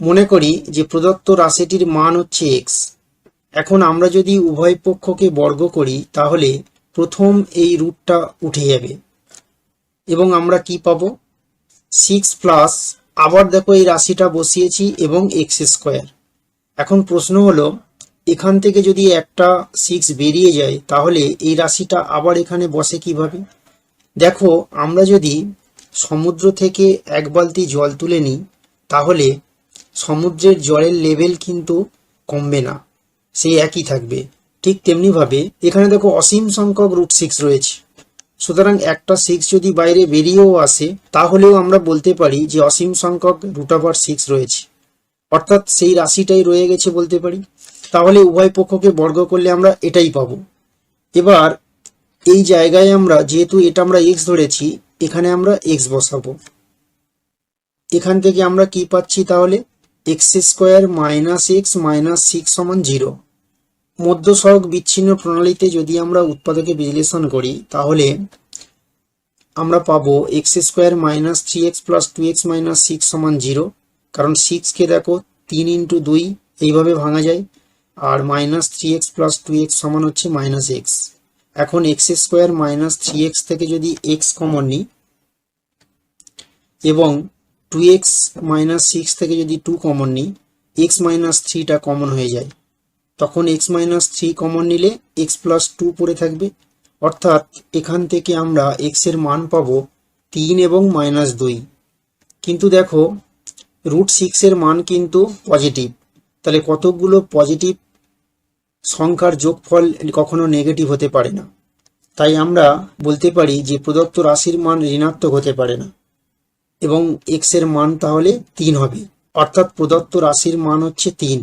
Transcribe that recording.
মনে করি যে প্রদত্ত রাশিটির মান হচ্ছে এক্স এখন আমরা যদি উভয় পক্ষকে বর্গ করি, তাহলে প্রথম এই রুটটা উঠে যাবে। এবং আমরা কি পাবো? সিক্স প্লাস আবার দেখো এই রাশিটা বসিয়েছি এবং এক্স স্কোয়ার এখন প্রশ্ন হলো, এখান থেকে যদি একটা সিক্স বেরিয়ে যায়, তাহলে এই রাশিটা আবার এখানে বসে কীভাবে? দেখো, আমরা যদি সমুদ্র থেকে এক বালতি জল তুলে নিই, তাহলে সমুদ্রের জলের লেভেল কিন্তু কমবে না। সেই একই থাকবে। ঠিক তেমনিভাবে এখানে দেখো অসীম সংখ্যক রুট সিক্স রয়েছে। সুতরাং একটা সিক্স যদি বাইরে বেরিয়েও আসে, তাহলেও আমরা বলতে পারি যে অসীম সংখ্যক রুট ওভার সিক্স রয়েছে। অর্থাৎ সেই রাশিটাই রয়ে গেছে বলতে পারি। তাহলে উভয় পক্ষকে বর্গ করলে আমরা এটাই পাবো। এবার এই জায়গায় আমরা, যেহেতু এটা আমরা এক্স ধরেছি, এখানে আমরা এক্স বসাবো। এখান থেকে আমরা কি পাচ্ছি তাহলে? X square minus x minus six সমান জিরো। মধ্য সড়ক বিচ্ছিন্ন প্রণালীতে যদি আমরা উৎপাদকে বিশ্লেষণ করি, তাহলে আমরা পাবো x square minus three x plus two x minus six সমান জিরো। কারণ সিক্সকে দেখো, তিন ইন্টু দুই, এইভাবে ভাঙা যায়। আর minus three x plus two x সমান হচ্ছে মাইনাস এক্স। এখন x square minus three x থেকে যদি এক্স কমন নিই, এবং টু এক্স মাইনাস সিক্স থেকে যদি টু কমন নিই এক্স মাইনাস থ্রিটা কমন হয়ে যায়। তখন এক্স মাইনাস থ্রি কমন নিলে এক্স প্লাস টু পড়ে থাকবে। অর্থাৎ এখান থেকে আমরা এক্সের মান পাবো তিন এবং মাইনাস দুই। কিন্তু দেখো রুট সিক্সের মান কিন্তু পজিটিভ তাহলে কতকগুলো পজিটিভ সংখ্যার যোগফল কখনো নেগেটিভ হতে পারে না। তাই আমরা বলতে পারি যে প্রদত্ত রাশির মান ঋণাত্মক হতে পারে না। এবং এক্সের মান তাহলে তিন হবে। অর্থাৎ প্রদত্ত রাশির মান হচ্ছে তিন।